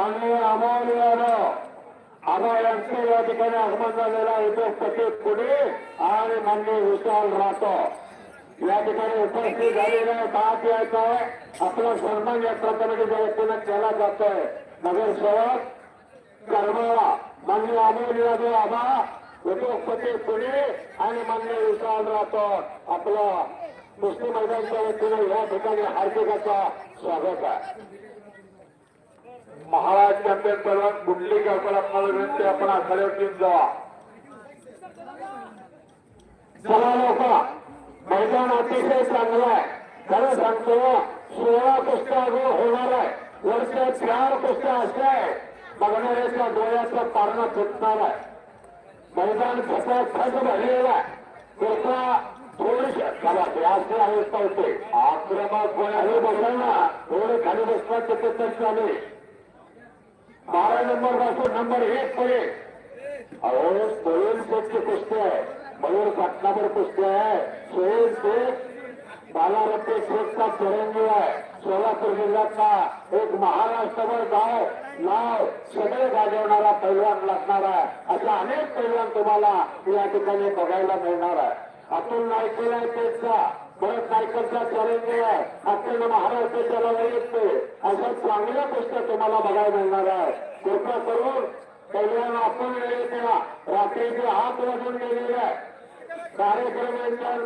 माननीय अमोल यादव आबा यांचे या ठिकाणी आगमन झालेला उद्योग सचिव आणि माननीय विशाल राठोड. या ठिकाणी उपस्थित झालेले पाच यायचं आहे आपला सन्मान या प्रकरणाच्या वतीनं केला जातोय. नगरसेवक करमाळा माननीय अमोल यादव आबा उद्योगपती पुणे आणि मान्य विशाल राठोड. आपलं मुस्लिम महिलांच्या वतीनं या ठिकाणी हार्दिकाचा स्वागत आहे. महाराज चॅम्पियन परवान कुठली गावकर आपल्याला विनंती आपण आखाड्यावर घेऊन जावा. चला लोक मैदान अतिशय चांगलं आहे. खरं सांगतो सोळा कुस्त्या अगोदर होणार आहे. वर्ष चार कुस्त्या अशा आहे बघणाऱ्याच्या डोळ्याचा पारणा फुटणार आहे. मैदान खसा खस भरलेलं आहे. त्याचा थोडीशी चला जास्त अवस्था होते आक्रमक हे बघाल थोडे खाली बसतात तिथे तर चालू बारा नंबरपासून नंबर एक पर्यंत अहो सोहेल शेखची कुस्ती आहे. मयूर पाटणावर कुस्ती आहे. सोहेल शेख बालारत्ते शेखचा चिरंजीव आहे. सोलापूर जिल्ह्यातला एक महाराष्ट्रभर गाव नाव सगळे गाजवणारा पैलवान लागणार आहे. अशा अनेक पैलवान तुम्हाला या ठिकाणी बघायला मिळणार आहे. अतुल नायकेला तेचा परत नायकलचा चॅलेंजर आहे. अत्यंत महाराष्ट्राच्या येते अशा चांगल्या गोष्टी तुम्हाला बघायला मिळणार आहे. कृपा करून पहिल्यांदा आपण वेळेला रात्रीचे हात वाजून गेलेले आहे. कार्यक्रम यांच्या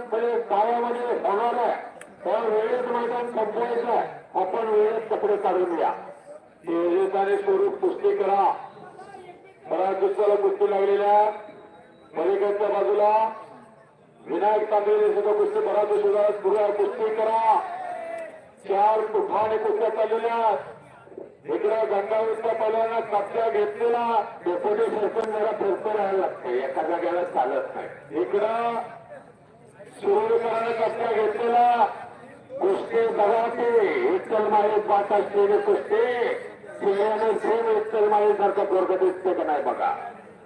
गावामध्ये होणार आहे. त्या वेळेत मैदान संपवायचं आहे. आपण वेळेत कपडे काढून घ्या नियोजिताने स्वरूप पुष्टी करा. बऱ्याच दिवसाला कुस्ती लागलेल्या पलीकडच्या बाजूला. विनायक तांबे सुद्धा कुस्ती बऱ्याच दिवसाला पुढे कुस्ती करा. चार तुफाने कुस्त्या चाललेल्या इकडं गंगावरच्या पहिल्यांदा कप्प्या घेतलेला. डेप्युटी सरपंच जरा फिरतो राहायला लागते एका जागेला चालत नाही. इकडं सुरू कप्प्या घेतलेला. कुस्ती बघा ते विठ्ठल माळी पाच असलेले कुस्ती. शिवयाने सेम विठ्ठल माळी सारखं पोरग दिसते का नाही बघा.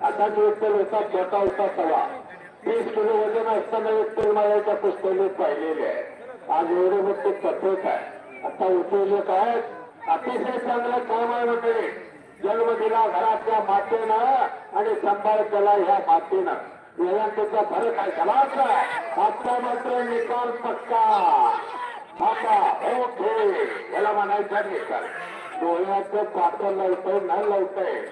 असाच विठ्ठल होता छोटा होता सवा किलो वजन असताना विठ्ठल माळ्याच्या कुस्त्याने पाहिलेले आहे. आज एवढे मोठे कथक आहे. आता उठवले आहेत. अतिशय चांगलं काम आहे म्हणजे. जन्म दिला घरातल्या मातेनं आणि संभाळ केला ह्या मातेनं. वेदांतीचा फरक आहे. खलास आता. मात्र निकाल पक्का. आता ओके. याला म्हणायचा निकाल. डोळ्याचं पातळ लावतंय न लावतंय.